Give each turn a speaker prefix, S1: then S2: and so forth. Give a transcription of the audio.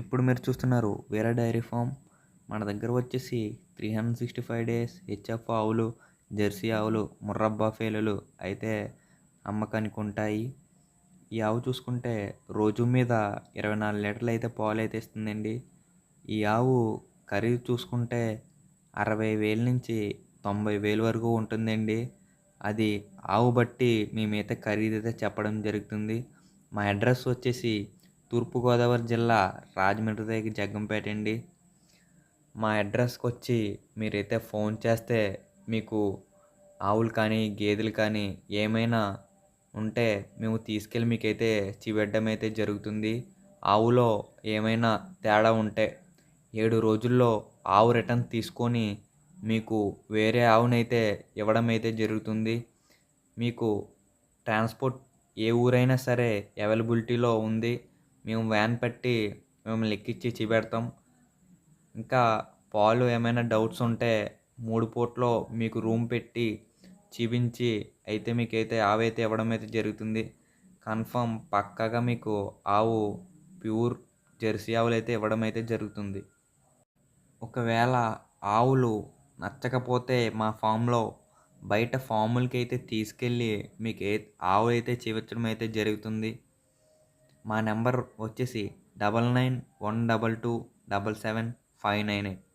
S1: ఇప్పుడు మీరు చూస్తున్నారు వేరే డైరీ ఫామ్. మన దగ్గర వచ్చేసి three hundred sixty five days HF ఆవులు జెర్సీ ఆవులు ముర్రబ్బా ఫేలులు అయితే అమ్మకానికి ఉంటాయి ఈ ఆవు చూసుకుంటే రోజు మీద ఇరవై నాలుగు లీటర్లు అయితే పాలు అయితే ఇస్తుందండి. ఈ ఆవు ఖరీదు చూసుకుంటే అరవై వేల నుంచి తొంభై వేలు వరకు ఉంటుందండి. అది ఆవు బట్టి మేమైతే ఖరీదు అయితే చెప్పడం జరుగుతుంది. మా అడ్రస్ వచ్చేసి తూర్పుగోదావరి జిల్లా రాజమండ్రి దగ్గర జగ్గంపేట అండి. మా అడ్రస్కి వచ్చి మీరైతే ఫోన్ చేస్తే మీకు ఆవులు కానీ గేదెలు కానీ ఏమైనా ఉంటే మేము తీసుకెళ్ళి మీకైతే చూపెట్టడం అయితే జరుగుతుంది. ఆవులో ఏమైనా తేడా ఉంటే ఏడు రోజుల్లో ఆవు రిటర్న్ తీసుకొని మీకు వేరే ఆవునైతే ఇవ్వడం అయితే జరుగుతుంది. మీకు ట్రాన్స్పోర్ట్ ఏ ఊరైనా సరే అవైలబిలిటీలో ఉంది. మేము వ్యాన్ పెట్టి మేము ఎక్కించి చూపెడతాం. ఇంకా పాలు ఏమైనా డౌట్స్ ఉంటే మూడు పూట్లో మీకు రూమ్ పెట్టి చూపించి అయితే మీకైతే ఆవైతే ఇవ్వడం అయితే జరుగుతుంది. కన్ఫర్మ్ పక్కాగా మీకు ఆవు ప్యూర్ జెర్సీ ఆవులు అయితే ఇవ్వడం అయితే జరుగుతుంది. ఒకవేళ ఆవులు నచ్చకపోతే మా ఫామ్లో బయట ఫాములకి అయితే తీసుకెళ్ళి మీకు ఏ ఆవు అయితే చేయించడం అయితే జరుగుతుంది. మా నెంబర్ వచ్చేసి double nine one double two double seven five nine eight.